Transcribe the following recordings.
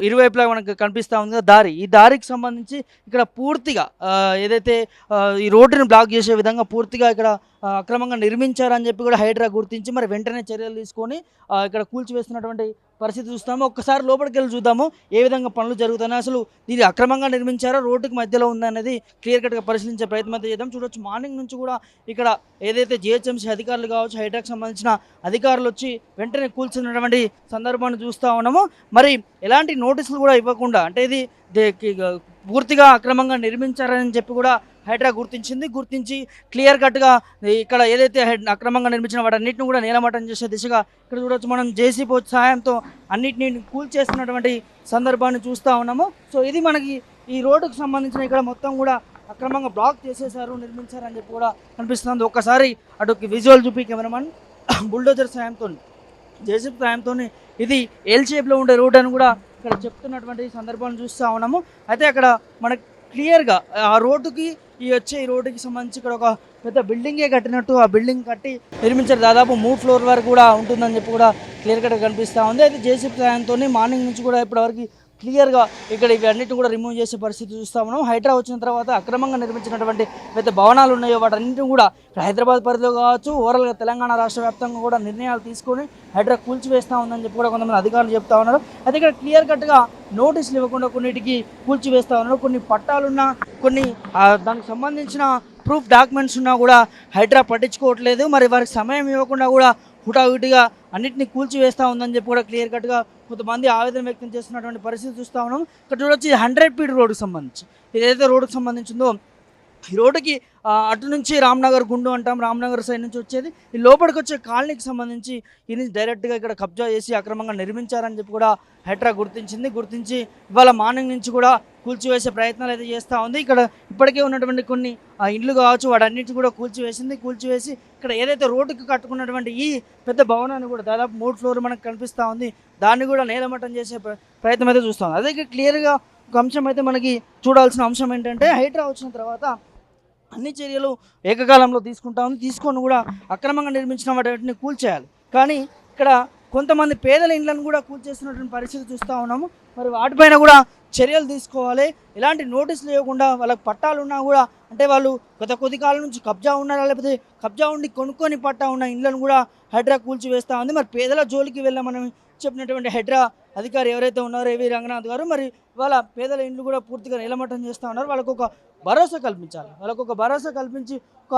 ఇరువైపులా మనకు కనిపిస్తా ఉంది కదా దారి. ఈ దారికి సంబంధించి ఇక్కడ పూర్తిగా ఏదైతే ఈ రోడ్డుని బ్లాక్ చేసే విధంగా పూర్తిగా ఇక్కడ అక్రమంగా నిర్మించారని చెప్పి కూడా హైడ్రా గుర్తించి మరి వెంటనే చర్యలు తీసుకొని ఇక్కడ కూల్చివేస్తున్నటువంటి పరిస్థితి చూస్తాము. ఒక్కసారి లోపలికి వెళ్ళి చూద్దాము. ఏ విధంగా పనులు జరుగుతున్నాయి? అసలు ఇది అక్రమంగా నిర్మించారో? రోడ్డుకి మధ్యలో ఉందనేది క్లియర్ కట్గా పరిశీలించే ప్రయత్నం అయితే చేద్దాం. చూడొచ్చు మార్నింగ్ నుంచి కూడా ఇక్కడ ఏదైతే జిహెచ్ఎంసీ అధికారులు కావచ్చు హైటెక్ సంబంధించిన అధికారులు వచ్చి వెంటనే కూల్చున్నటువంటి సందర్భాన్ని చూస్తూ ఉన్నాము. మరి ఎలాంటి నోటీసులు కూడా ఇవ్వకుండా అంటే ఇది దే- కి- పూర్తిగా అక్రమంగా నిర్మించారని చెప్పి కూడా హైడ్రా గుర్తించింది. గుర్తించి క్లియర్ కట్గా ఇక్కడ ఏదైతే హెడ్- అక్రమంగా నిర్మించిన వాటన్నిటిని కూడా నేలమట్టం చేసే దిశగా ఇక్కడ చూడొచ్చు. మనం జేసీబీ సహాయంతో అన్నిటిని కూల్ చేస్తున్నటువంటి సందర్భాన్ని చూస్తూ ఉన్నాము. సో ఇది మనకి ఈ రోడ్డుకు సంబంధించిన ఇక్కడ మొత్తం కూడా అక్రమంగా బ్లాక్ చేసేసారు నిర్మించారని చెప్పి కూడా కనిపిస్తుంది ఒక్కసారి అటు విజువల్ చూపి కెమెరామన్ బుల్డోజర్ సాయంతో జేసీబీ సాయంతో ఇది ఎల్ షేప్లో ఉండే రోడ్ అని కూడా ఇక్కడ చెప్తున్నటువంటి సందర్భాన్ని చూస్తూ ఉన్నాము. అయితే అక్కడ మనకి క్లియర్గా ఆ రోడ్డుకి ఈ వచ్చే ఈ రోడ్డుకి సంబంధించి ఇక్కడ ఒక పెద్ద బిల్డింగే కట్టినట్టు ఆ బిల్డింగ్ కట్టి నిర్మించారు. దాదాపు మూడు ఫ్లోర్ వరకు కూడా ఉంటుందని చెప్పి కూడా క్లియర్ కట్గా కనిపిస్తూ ఉంది. అయితే జేసీపీ సాయంతో మార్నింగ్ నుంచి కూడా ఇప్పటివరకు క్లియర్గా ఇక్కడ ఇవన్నిటిని కూడా రిమూవ్ చేసే పరిస్థితి చూస్తా ఉన్నాం. హైడ్రా వచ్చిన తర్వాత అక్రమంగా నిర్మించినటువంటి పెద్ద భవనాలు ఉన్నాయో వాటన్నింటిని కూడా హైదరాబాద్ పరిధిలో కావచ్చు ఓవరాల్గా తెలంగాణ రాష్ట్ర వ్యాప్తంగా కూడా నిర్ణయాలు తీసుకొని హైడ్రా కూల్చివేస్తూ ఉందని చెప్పి కూడా కొంతమంది అధికారులు చెప్తా ఉన్నారు. అయితే ఇక్కడ క్లియర్ కట్గా నోటీసులు ఇవ్వకుండా కొన్నిటికి కూల్చివేస్తూ ఉన్నారు. కొన్ని పట్టాలున్నా కొన్ని దానికి సంబంధించిన ప్రూఫ్ డాక్యుమెంట్స్ ఉన్నా కూడా హైడ్రా పట్టించుకోవట్లేదు. మరి వారికి సమయం ఇవ్వకుండా కూడా హుటాహుటిగా అన్నింటినీ కూల్చివేస్తూ ఉందని చెప్పి కూడా క్లియర్ కట్గా కొంతమంది ఆవేదన వ్యక్తం చేస్తున్నటువంటి పరిస్థితి చూస్తూ ఉన్నాం. ఇక్కడ చూడొచ్చు హండ్రెడ్ ఫీట్ రోడ్డుకి సంబంధించి. ఏదైతే రోడ్డుకి సంబంధించిందో ఈ రోడ్డుకి అటు నుంచి రామ్నగర్ గుండు అంటాం రామ్నగర్ సైడ్ నుంచి వచ్చేది. ఈ లోపలికి వచ్చే కాలనీకి సంబంధించి ఇది డైరెక్ట్గా ఇక్కడ కబ్జా చేసి అక్రమంగా నిర్మించారని చెప్పి కూడా హైడ్రా గుర్తించింది. గుర్తించి ఇవాళ మార్నింగ్ నుంచి కూడా కూల్చివేసే ప్రయత్నాలు అయితే చేస్తూ ఉంది. ఇక్కడ ఇప్పటికే ఉన్నటువంటి కొన్ని ఇండ్లు కావచ్చు వాటన్నిటి కూడా కూల్చివేసింది. కూల్చివేసి ఇక్కడ ఏదైతే రోడ్డుకి కట్టుకున్నటువంటి ఈ పెద్ద భవనాన్ని కూడా దాదాపు మూడు ఫ్లోర్ మనకు కనిపిస్తూ ఉంది. దాన్ని కూడా నేలమట్టం చేసే ప్రయత్నం అయితే చూస్తాం అదే క్లియర్గా ఒక అంశం అయితే మనకి చూడాల్సిన అంశం ఏంటంటే హైడ్రా వచ్చిన తర్వాత అన్ని చర్యలు ఏకకాలంలో తీసుకుంటా ఉంది తీసుకొని కూడా అక్రమంగా నిర్మించిన వాటిని కూల్చేయాలి. కానీ ఇక్కడ కొంతమంది పేదల ఇండ్లను కూడా కూల్చేస్తున్నటువంటి పరిస్థితి చూస్తూ ఉన్నాము. మరి వాటిపైన కూడా చర్యలు తీసుకోవాలి. ఎలాంటి నోటీసులు ఇవ్వకుండా వాళ్ళకి పట్టాలు ఉన్నా కూడా అంటే వాళ్ళు గత కొద్ది కాలం నుంచి కబ్జా ఉన్నారా లేకపోతే కబ్జా ఉండి కొనుక్కొని పట్టా ఉన్న ఇండ్లను కూడా హైడ్రా కూల్చివేస్తూ ఉంది. మరి పేదల జోలికి వెళ్ళామని చెప్పినటువంటి హైడ్రా అధికారి ఎవరైతే ఉన్నారో ఏవి రంగనాథ్ గారు మరి వాళ్ళ పేదల ఇండ్లు కూడా పూర్తిగా నిలమట్టం చేస్తూ ఉన్నారు. వాళ్ళకు ఒక భరోసా కల్పించాలి. వాళ్ళకు ఒక భరోసా కల్పించి ఒక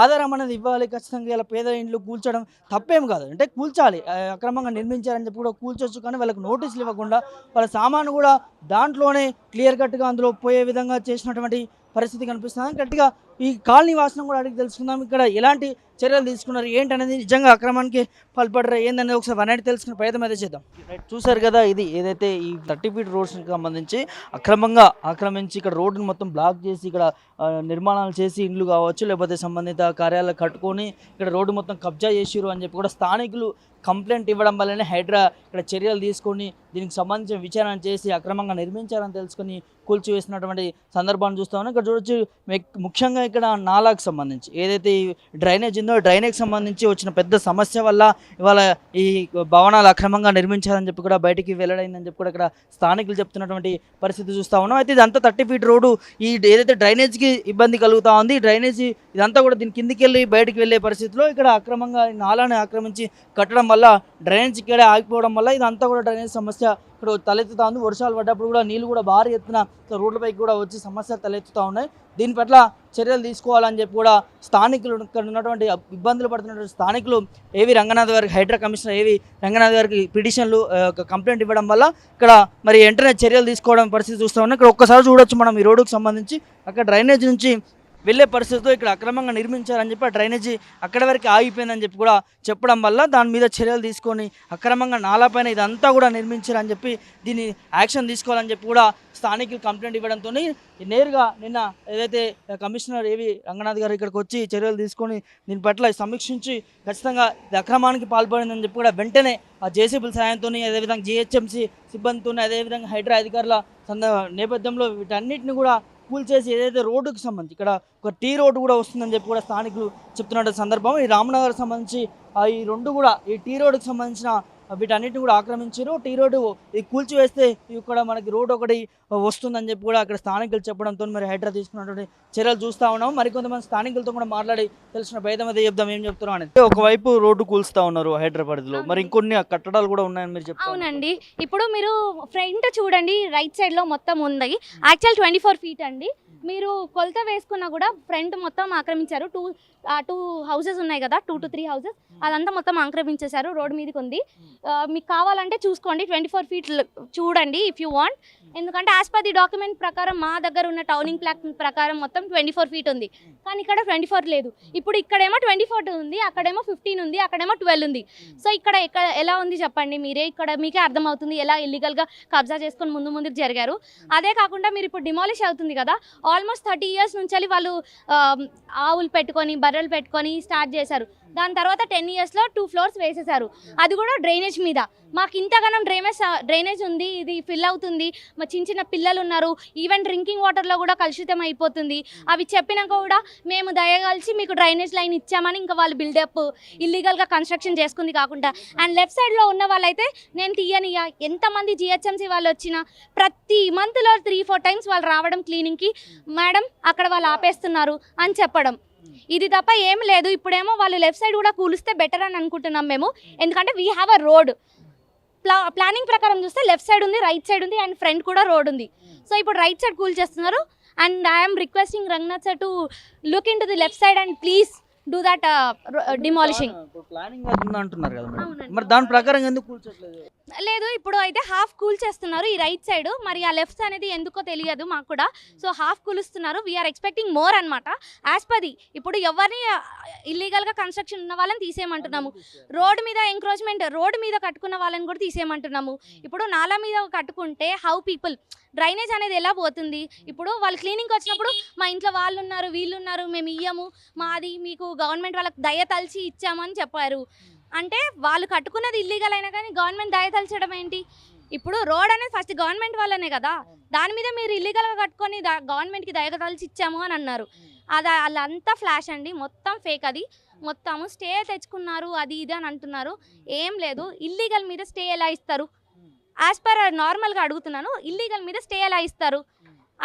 ఆధారం అనేది ఇవ్వాలి ఖచ్చితంగా. ఇలా పేదల ఇండ్లు కూల్చడం తప్పేం కాదు. అంటే కూల్చాలి. అక్రమంగా నిర్మించారని చెప్పి కూడా కూల్చొచ్చు కానీ వాళ్ళకి నోటీసులు ఇవ్వకుండా వాళ్ళ సామాను కూడా దాంట్లోనే క్లియర్ కట్గా అందులో పోయే విధంగా చేసినటువంటి పరిస్థితి కనిపిస్తుంది. గట్టిగా ఈ కాలనీ వాసన కూడా అడిగి తెలుసుకుందాం. ఇక్కడ ఎలాంటి చర్యలు తీసుకున్నారు? ఏంటనేది నిజంగా అక్రమానికి పాల్పడరా? ఏందనేది ఒకసారి వన్ తెలుసుకునే ప్రయత్నం అయితే చేద్దాం. చూశారు చూసారు కదా ఇది ఏదైతే ఈ థర్టీ ఫీట్ రోడ్స్కి సంబంధించి అక్రమంగా ఆక్రమించి ఇక్కడ రోడ్డును మొత్తం బ్లాక్ చేసి ఇక్కడ నిర్మాణాలు చేసి ఇండ్లు కావచ్చు లేకపోతే సంబంధిత కార్యాలయాలు కట్టుకొని ఇక్కడ రోడ్డు మొత్తం కబ్జా చేసిరు అని చెప్పి కూడా స్థానికులు కంప్లైంట్ ఇవ్వడం వల్లనే హైడ్రా ఇక్కడ చర్యలు తీసుకొని దీనికి సంబంధించిన విచారణ చేసి అక్రమంగా నిర్మించారని తెలుసుకొని కూల్చివేసినటువంటి సందర్భాన్ని చూస్తా. ఇక్కడ చూడొచ్చు ముఖ్యంగా ఇక్కడ నాలాకు సంబంధించి ఏదైతే ఈ డ్రైనేజ్ ఉందో డ్రైనేజ్ సంబంధించి వచ్చిన పెద్ద సమస్య వల్ల ఇవాళ ఈ భవనాలు అక్రమంగా నిర్మించారని చెప్పి కూడా బయటికి వెల్లడైందని చెప్పి కూడా ఇక్కడ స్థానికులు చెప్తున్నటువంటి పరిస్థితి చూస్తా ఉన్నాం. అయితే ఇదంతా థర్టీ ఫీట్ రోడ్డు ఈ ఏదైతే డ్రైనేజ్కి ఇబ్బంది కలుగుతా ఉంది డ్రైనేజీ ఇదంతా కూడా దీని కిందికి వెళ్ళి బయటికి వెళ్ళే పరిస్థితిలో ఇక్కడ అక్రమంగా నాలాని ఆక్రమించి కట్టడం వల్ల డ్రైనేజ్ ఇక్కడే ఆగిపోవడం వల్ల ఇదంతా కూడా డ్రైనేజ్ సమస్య. ఇక్కడ తలెత్తుతా ఉంది. వర్షాలు పడ్డప్పుడు కూడా నీళ్ళు కూడా భారీ ఎత్తున రోడ్లపైకి కూడా వచ్చి సమస్యలు తలెత్తుతూ ఉన్నాయి. దీని పట్ల చర్యలు తీసుకోవాలని చెప్పి కూడా స్థానికులు ఇక్కడ ఉన్నటువంటి ఇబ్బందులు పడుతున్నటువంటి స్థానికులు ఏవి రంగనాథ్ గారికి హైడ్రా కమిషనర్ ఏవి రంగనాథ్ గారికి పిటిషన్లు ఒక కంప్లైంట్ ఇవ్వడం వల్ల ఇక్కడ మరి వెంటనే చర్యలు తీసుకోవడం పరిస్థితి చూస్తూ ఉన్నాయి ఇక్కడ ఒక్కసారి చూడొచ్చు మనం ఈ రోడ్డుకు సంబంధించి. అక్కడ డ్రైనేజ్ నుంచి వెళ్ళే పరిస్థితితో ఇక్కడ అక్రమంగా నిర్మించారని చెప్పి ఆ డ్రైనేజీ అక్కడ వరకు ఆగిపోయిందని చెప్పి కూడా చెప్పడం వల్ల దాని మీద చర్యలు తీసుకొని అక్రమంగా నాలాపైన ఇదంతా కూడా నిర్మించారని చెప్పి దీన్ని యాక్షన్ తీసుకోవాలని చెప్పి కూడా స్థానికులు కంప్లైంట్ ఇవ్వడంతో నేరుగా నిన్న ఏదైతే కమిషనర్ ఏవి రంగనాథ్ గారు ఇక్కడికి వచ్చి చర్యలు తీసుకొని దీని పట్ల సమీక్షించి ఖచ్చితంగా ఇది అక్రమానికి పాల్పడిందని చెప్పి కూడా వెంటనే ఆ జేసీబీల సాయంతో అదేవిధంగా జిహెచ్ఎంసీ సిబ్బందితో అదేవిధంగా హైడ్రా అధికారుల సంద నేపథ్యంలో వీటన్నిటిని కూడా కూల్చేసి ఏదైతే రోడ్డుకు సంబంధించి ఇక్కడ ఒక టీ రోడ్డు కూడా వస్తుందని చెప్పి కూడా స్థానికులు చెప్తున్న సందర్భం. ఈ రామనగర్ సంబంధించి ఆ ఈ రెండు కూడా ఈ టీ రోడ్డుకి సంబంధించిన వీటన్నిటిని కూడా ఆక్రమించారు. టీ రోడ్డు ఇది కూల్చివేస్తే ఇక్కడ మనకి రోడ్ ఒకటి వస్తుందని చెప్పి కూడా అక్కడ స్థానికులు చెప్పడంతో మరి హైడ్రా తీసుకున్నటువంటి చర్యలు చూస్తూ ఉన్నాం మరికొంతమంది స్థానికులతో కూడా మాట్లాడి తెలిసిన భేదం అయితే చెప్దాం. ఏం చెప్తారో అనేది? ఒకవైపు రోడ్డు కూల్స్తా ఉన్నారు హైదరాబాద్లో మరి ఇంకొన్ని కట్టడాలు కూడా ఉన్నాయని మీరు చెప్తారు అవునండి. ఇప్పుడు మీరు ఫ్రంట్ చూడండి రైట్ సైడ్లో మొత్తం ఉంది. యాక్చువల్ ట్వంటీ ఫోర్ ఫీట్ అండి. మీరు కొలత వేసుకున్నా కూడా ఫ్రంట్ మొత్తం ఆక్రమించారు. టూ టూ హౌసెస్ ఉన్నాయి కదా టూ టు త్రీ హౌసెస్. అదంతా మొత్తం ఆక్రమించేశారు రోడ్ మీదకి ఉంది. మీకు కావాలంటే చూసుకోండి ట్వంటీ ఫోర్ ఫీట్ చూడండి ఇఫ్ యూ వాంట్ ఎందుకంటే యాజ్ పర్ ది డాక్యుమెంట్ ప్రకారం మా దగ్గర ఉన్న టౌనింగ్ ప్లాక్ ప్రకారం మొత్తం ట్వంటీ ఫోర్ ఫీట్ ఉంది. కానీ ఇక్కడ ట్వంటీ ఫోర్ లేదు. ఇప్పుడు ఇక్కడేమో ట్వంటీ ఫోర్ ఉంది అక్కడేమో ఫిఫ్టీన్ ఉంది అక్కడేమో ట్వెల్వ్ ఉంది. సో ఇక్కడ ఎక్కడ ఎలా ఉంది చెప్పండి మీరే? ఇక్కడ మీకే అర్థమవుతుంది ఎలా ఇల్లీగల్గా కబ్జా చేసుకొని ముందు ముందుకు జరిగారు. అదే కాకుండా మీరు ఇప్పుడు డిమాలిష్ అవుతుంది కదా ఆల్మోస్ట్ థర్టీ ఇయర్స్ నుంచి వాళ్ళు ఆవులు పెట్టుకొని బర్రెలు పెట్టుకొని స్టార్ట్ చేశారు. దాని తర్వాత టెన్ ఇయర్స్లో టూ ఫ్లోర్స్ వేసేసారు అది కూడా డ్రైనేజ్ మీద. మాకు ఇంతగానం డ్రైనేజ్ డ్రైనేజ్ ఉంది ఇది ఫిల్ అవుతుంది. మా చిన్న చిన్న పిల్లలు ఉన్నారు ఈవెన్ డ్రింకింగ్ వాటర్లో కూడా కలుషితం అయిపోతుంది. అవి చెప్పినాక కూడా మేము దయగలిసి మీకు డ్రైనేజ్ లైన్ ఇచ్చామని ఇంకా వాళ్ళు బిల్డప్ ఇల్లీగల్గా కన్స్ట్రక్షన్ చేసుకుంది కాకుండా. అండ్ లెఫ్ట్ సైడ్లో ఉన్న వాళ్ళైతే నేను తీయనియా ఎంతమంది జిహెచ్ఎంసీ వాళ్ళు వచ్చినా ప్రతి మంత్లో త్రీ ఫోర్ టైమ్స్ వాళ్ళు రావడం క్లీనింగ్కి మేడం అక్కడ వాళ్ళు ఆపేస్తున్నారు అని చెప్పడం. ఇది తప్ప ఏం లేదు. ఇప్పుడేమో వాళ్ళు లెఫ్ట్ సైడ్ కూడా కూలిస్తే బెటర్ అని అనుకుంటున్నాం మేము. ఎందుకంటే we have a road pla planning ప్రకారం చూస్తే లెఫ్ట్ సైడ్ ఉంది రైట్ సైడ్ ఉంది అండ్ ఫ్రంట్ కూడా రోడ్ ఉంది. సో ఇప్పుడు రైట్ సైడ్ కూల్ చేస్తున్నారు and I'm requesting Ranganath sir to look in to the left side and please do that demolishing planning అంటున్నారు కదా మేడం. మరి దాని ప్రకారం ఎందుకు కూల్చట్లేదు లేదు ఇప్పుడు అయితే హాఫ్ కూల్ చేస్తున్నారు ఈ రైట్ సైడ్. మరి ఆ లెఫ్ట్ అనేది ఎందుకో తెలియదు మాకు కూడా. సో హాఫ్ కూలుస్తున్నారు. వీఆర్ ఎక్స్పెక్టింగ్ మోర్ అనమాట యాజ్ పది ఇప్పుడు ఎవరిని ఇల్లీగల్గా కన్స్ట్రక్షన్ ఉన్న వాళ్ళని తీసేయమంటున్నాము. రోడ్ మీద ఎంక్రోచ్మెంట్ రోడ్ మీద కట్టుకున్న వాళ్ళని కూడా తీసేయమంటున్నాము. ఇప్పుడు నాలా మీద కట్టుకుంటే హౌ పీపుల్ డ్రైనేజ్ అనేది ఎలా పోతుంది? ఇప్పుడు వాళ్ళు క్లీనింగ్కి వచ్చినప్పుడు మా ఇంట్లో వాళ్ళు ఉన్నారు వీళ్ళు ఉన్నారు మేము ఇయ్యము. మాది మీకు గవర్నమెంట్ వాళ్ళకి దయ తలిచి ఇచ్చామని చెప్పారు అంటే వాళ్ళు కట్టుకున్నది ఇల్లీగల్ అయినా కానీ గవర్నమెంట్ దయ తలచడం ఏంటి? ఇప్పుడు రోడ్ అనేది ఫస్ట్ గవర్నమెంట్ వాళ్ళనే కదా. దాని మీద మీరు ఇల్లీగల్గా కట్టుకొని దా గవర్నమెంట్కి దయ తలిచి ఇచ్చాము అని అన్నారు. అది వాళ్ళంతా ఫ్లాష్ అండి. మొత్తం ఫేక్ అది. మొత్తము స్టే తెచ్చుకున్నారు అది ఇది అని అంటున్నారు. ఏం లేదు. ఇల్లీగల్ మీద స్టే ఎలా ఇస్తారు? యాజ్ పర్ నార్మల్గా అడుగుతున్నాను. ఇల్లీగల్ మీద స్టే ఎలా ఇస్తారు?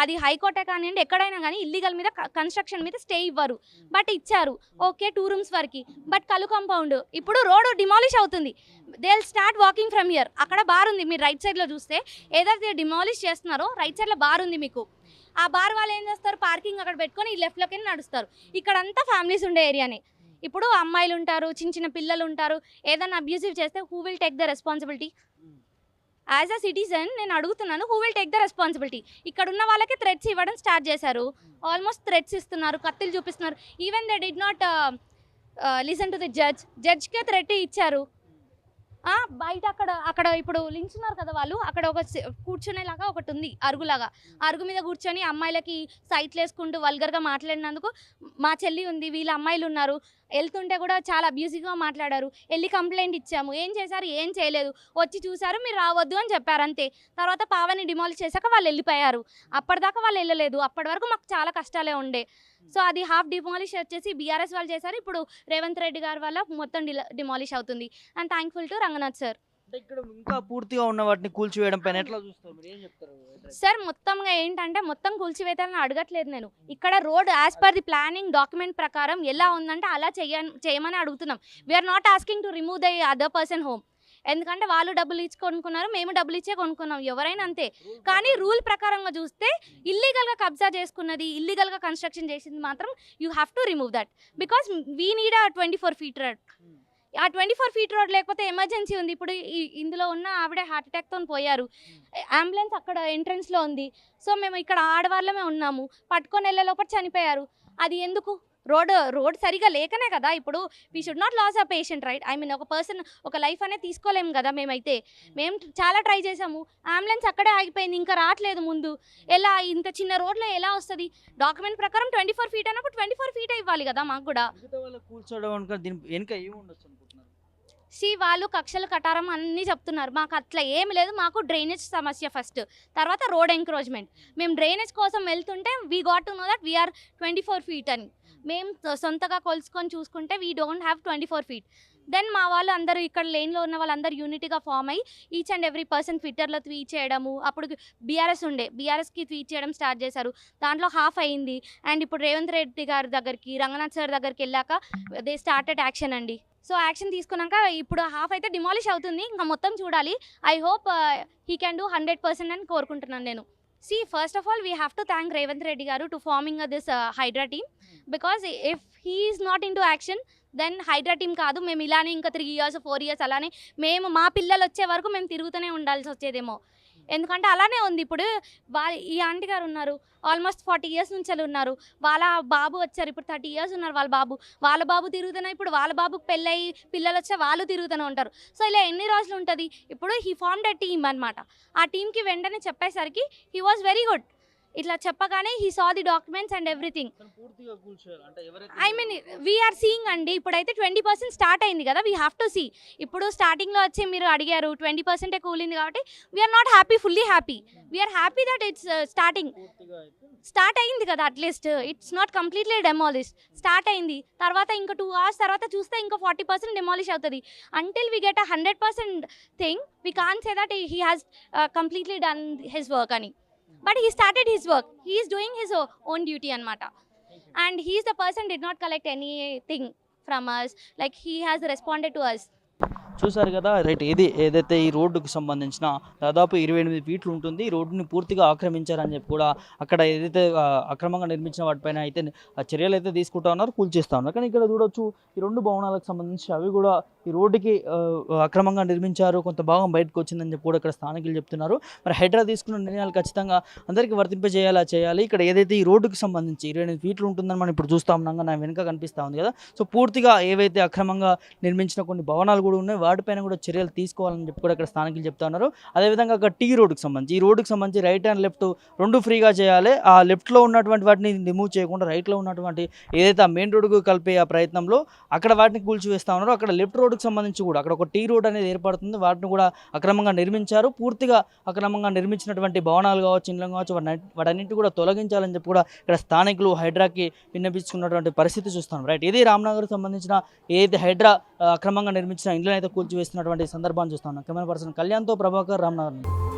అది హైకోర్టే కానివ్వండి ఎక్కడైనా కానీ ఇల్లీగల్ మీద కన్స్ట్రక్షన్ మీద స్టే ఇవ్వరు. బట్ ఇచ్చారు. ఓకే టూ రూమ్స్ వరకు. బట్ కలు కాంపౌండ్ ఇప్పుడు రోడ్ డిమాలిష్ అవుతుంది. They start walking from here అక్కడ బార్ ఉంది మీరు రైట్ సైడ్లో చూస్తే. ఏదైతే డిమాలిష్ చేస్తున్నారో రైట్ సైడ్లో బార్ ఉంది మీకు. ఆ బార్ వాళ్ళు ఏం చేస్తారు? పార్కింగ్ అక్కడ పెట్టుకొని ఈ లెఫ్ట్లోకి నడుస్తారు. ఇక్కడ అంతా ఫ్యామిలీస్ ఉండే ఏరియానే. ఇప్పుడు అమ్మాయిలు ఉంటారు చిన్న చిన్న పిల్లలు ఉంటారు ఏదైనా అబ్యూసివ్ చేస్తే who will take the responsibility? As a citizen నేను అడుగుతున్నాను who will take the responsibility ఇక్కడ ఉన్న వాళ్ళకి థ్రెడ్స్ ఇవ్వడం స్టార్ట్ చేశారు. ఆల్మోస్ట్ థ్రెడ్స్ ఇస్తున్నారు కత్తిలు చూపిస్తున్నారు. Even they did not listen to the judge జడ్జ్కే threat ఇచ్చారు. బయట అక్కడ అక్కడ ఇప్పుడు లించున్నారు కదా వాళ్ళు అక్కడ ఒక కూర్చునేలాగా ఒకటి ఉంది అరుగులాగా అరుగు మీద కూర్చొని అమ్మాయిలకి సైట్లు వేసుకుంటూ వల్గర్గా మాట్లాడినందుకు మా చెల్లి ఉంది వీళ్ళ అమ్మాయిలు ఉన్నారు. వెళ్తుంటే కూడా చాలా అబ్యూజివ్గా మాట్లాడారు. వెళ్ళి కంప్లైంట్ ఇచ్చాము. ఏం చేశారు? ఏం చేయలేదు. వచ్చి చూసారు మీరు రావద్దు అని చెప్పారు అంతే. తర్వాత పావని డిమాలిష్ చేశాక వాళ్ళు వెళ్ళిపోయారు. అప్పటిదాకా వాళ్ళు వెళ్ళలేదు. అప్పటి వరకు మాకు చాలా కష్టాలే ఉండే. సో అది హాఫ్ డిమాలిష్ వచ్చేసి బీఆర్ఎస్ వాళ్ళు చేశారు. ఇప్పుడు రేవంత్ రెడ్డి గారి వల్ల మొత్తం డిమాలిష్ అవుతుంది. And thankful to Ranganath sir. అంటే ఇక్కడ ఇంకా పూర్తిగా ఉన్న వాటిని కూల్చివేయడం పైన ఎట్లా చూస్తారు మీరు? ఏం చెప్తారు? సార్ మొత్తంగా ఏంటంటే మొత్తం కూల్చివేతాలని అడగట్లేదు నేను. ఇక్కడ road as per the planning document ప్రకారం ఎలా ఉందంటే అలా చేయమని అడుగుతున్నాం. We're not asking to remove the other person home ఎందుకంటే వాళ్ళు డబ్బులు ఇచ్చి కొనుక్కున్నారు మేము డబ్బులు ఇచ్చే కొనుక్కున్నాం. ఎవరైనా అంతే. కానీ రూల్ ప్రకారంగా చూస్తే ఇల్లీగల్గా కబ్జా చేసుకున్నది ఇల్లీగల్గా కన్స్ట్రక్షన్ చేసింది మాత్రం you have to remove that because we need a twenty four feet road a twenty four feet road లేకపోతే ఎమర్జెన్సీ ఉంది. ఇప్పుడు ఇందులో ఉన్న ఆవిడ హార్ట్ అటాక్తో పోయారు. అంబులెన్స్ అక్కడ ఎంట్రన్స్లో ఉంది. సో మేము ఇక్కడ ఆడవాళ్ళమే ఉన్నాము. పట్టుకొని వెళ్ళే లోపల చనిపోయారు. అది ఎందుకు? రోడ్ రోడ్ సరిగా లేకనే కదా ఇప్పుడు. We should not lose a patient right I mean ఒక పర్సన్ ఒక లైఫ్ అనేది తీసుకోలేము కదా మేమైతే. మేము చాలా ట్రై చేసాము. అంబులెన్స్ అక్కడే ఆగిపోయింది ఇంకా రావట్లేదు ముందు. ఎలా ఇంత చిన్న రోడ్లో ఎలా వస్తుంది? డాక్యుమెంట్ ప్రకారం ట్వంటీ ఫోర్ ఫీట్ అన్నప్పుడు ట్వంటీ ఫోర్ ఫీట్ ఇవ్వాలి కదా మాకు కూడా. మిగతా దీని వెనుక సి వాళ్ళు కక్షలు కటారం అన్నీ చెప్తున్నారు. మాకు అట్లా ఏమి లేదు. మాకు డ్రైనేజ్ సమస్య ఫస్ట్. తర్వాత రోడ్ ఎంక్రోచ్మెంట్ మేము డ్రైనేజ్ కోసం వెళ్తుంటే we got to know that we are twenty four feet అని. మేము సొంతగా కొలుసుకొని చూసుకుంటే we don't have twenty four feet then మా వాళ్ళు అందరూ ఇక్కడ లేన్లో ఉన్న వాళ్ళందరూ యూనిటీగా ఫామ్ అయ్యి ఈచ్ అండ్ ఎవ్రీ పర్సన్ ట్విట్టర్లో ట్వీట్ చేయడము అప్పుడు బీఆర్ఎస్ ఉండే. బీఆర్ఎస్కి ట్వీట్ చేయడం స్టార్ట్ చేశారు. దాంట్లో హాఫ్ అయింది. అండ్ ఇప్పుడు రేవంత్ రెడ్డి గారి దగ్గరికి రంగనాథ్ సార్ దగ్గరికి వెళ్ళాక దే స్టార్టెడ్ యాక్షన్ అండి. సో యాక్షన్ తీసుకున్నాక ఇప్పుడు హాఫ్ అయితే డిమాలిష్ అవుతుంది. ఇంకా మొత్తం చూడాలి. I hope he can do hundred percent అని కోరుకుంటున్నాను నేను. See first of all we have to thank Revanth Reddy గారు to forming this HYDRAA team because if he is not in to action then HYDRAA team కాదు. మేము ఇలానే ఇంకా three years four years అలానే మేము మా పిల్లలు వచ్చే వరకు మేము తిరుగుతూనే ఉండాల్సి వచ్చేదేమో. ఎందుకంటే అలానే ఉంది. ఇప్పుడు వా ఈ ఆంటీ గారు ఉన్నారు. ఆల్మోస్ట్ ఫార్టీ ఇయర్స్ నుంచి ఉన్నారు. వాళ్ళ బాబు వచ్చారు. ఇప్పుడు థర్టీ ఇయర్స్ ఉన్నారు వాళ్ళ బాబు. వాళ్ళ బాబు తిరుగుతున్నా ఇప్పుడు వాళ్ళ బాబుకి పెళ్ళయి పిల్లలు వచ్చే వాళ్ళు తిరుగుతూనే ఉంటారు. సో ఇలా ఎన్ని రోజులు ఉంటుంది? ఇప్పుడు హీ ఫార్మ్డ్ అ టీమ్ అనమాట ఆ టీంకి వెంటనే చెప్పేసరికి హీ వాజ్ వెరీ గుడ్ ఇట్లా చెప్పగానే he saw the documents and everything I mean we're seeing అండి ఇప్పుడైతే ట్వంటీ పర్సెంట్ స్టార్ట్ అయింది కదా వీ హ్యావ్ టు సీ ఇప్పుడు స్టార్టింగ్లో వచ్చి మీరు అడిగారు ట్వంటీ పర్సెంటే కూలింది కాబట్టి we're not happy fully happy we're happy that it's starting start అయింది కదా at least it's not completely demolish start అయింది. తర్వాత ఇంకా టూ అవర్స్ తర్వాత చూస్తే ఇంకా ఫార్టీ పర్సెంట్ డెమాలిష్ అవుతుంది. Until we get a hundred percent thing we can say that he has completely done his work అని. but he started his work. He is doing his own duty and Mata, and he is the person did not collect anything from us. Like he has responded to us. చూసారు కదా? Right ఏది ఏదైతే ఈ రోడ్డుకు సంబంధించిన దాదాపు ఇరవై ఎనిమిది ఫీట్లు ఉంటుంది. ఈ రోడ్డుని పూర్తిగా ఆక్రమించారని చెప్పి కూడా అక్కడ ఏదైతే అక్రమంగా నిర్మించిన వాటిపైన అయితే చర్యలు అయితే తీసుకుంటా ఉన్నారు కూల్చేస్తా ఉన్నారు. కానీ ఇక్కడ చూడొచ్చు ఈ రెండు భవనాలకు సంబంధించి అవి కూడా ఈ రోడ్డుకి అక్రమంగా నిర్మించారు కొంత భాగం బయటకు వచ్చిందని చెప్పి కూడా ఇక్కడ స్థానికులు చెప్తున్నారు. మరి హైడ్రా తీసుకున్న నిర్ణయాలు ఖచ్చితంగా అందరికీ వర్తింపజేయాలా చేయాలి. ఇక్కడ ఏదైతే ఈ రోడ్డుకి సంబంధించి ఇరవై ఎనిమిది ఫీట్లు ఉంటుందని మనం ఇప్పుడు చూస్తా ఉన్నాం నా వెనుక కనిపిస్తూ ఉంది కదా. సో పూర్తిగా ఏవైతే అక్రమంగా నిర్మించిన కొన్ని భవనాలు కూడా ఉన్నాయి. వాటిపైన కూడా చర్యలు తీసుకోవాలని చెప్పి కూడా ఇక్కడ స్థానికులు చెప్తా ఉన్నారు. అదేవిధంగా అక్కడ టీ రోడ్డుకి సంబంధించి ఈ రోడ్డుకి సంబంధించి రైట్ అండ్ లెఫ్ట్ రెండు ఫ్రీగా చేయాలి. ఆ లెఫ్ట్లో ఉన్నటువంటి వాటిని రిమూవ్ చేయకుండా రైట్లో ఉన్నటువంటి ఏదైతే ఆ మెయిన్ రోడ్డుకు కలిపే ఆ ప్రయత్నంలో అక్కడ వాటిని కూల్చివేస్తా ఉన్నారు. అక్కడ లెఫ్ట్ రోడ్డుకి సంబంధించి కూడా అక్కడ ఒక టీ రోడ్ అనేది ఏర్పడుతుంది. వాటిని కూడా అక్రమంగా నిర్మించారు. పూర్తిగా అక్రమంగా నిర్మించినటువంటి భవనాలు కావచ్చు ఇండ్లు కావచ్చు వాటి వాటన్నింటి కూడా తొలగించాలని చెప్పి కూడా ఇక్కడ స్థానికులు హైడ్రాకి విన్నపించుకున్నటువంటి పరిస్థితి చూస్తాం రైట్ ఇది రామ్నగర్ సంబంధించిన ఏదైతే హైడ్రా అక్రమంగా నిర్మించిన ఇండ్లను అయితే కూల్చివేస్తున్నటువంటి సందర్భాన్ని చూస్తున్నాం కెమెరా పర్సన్ కళ్యాణ్తో ప్రభాకర్ రామ్నగర్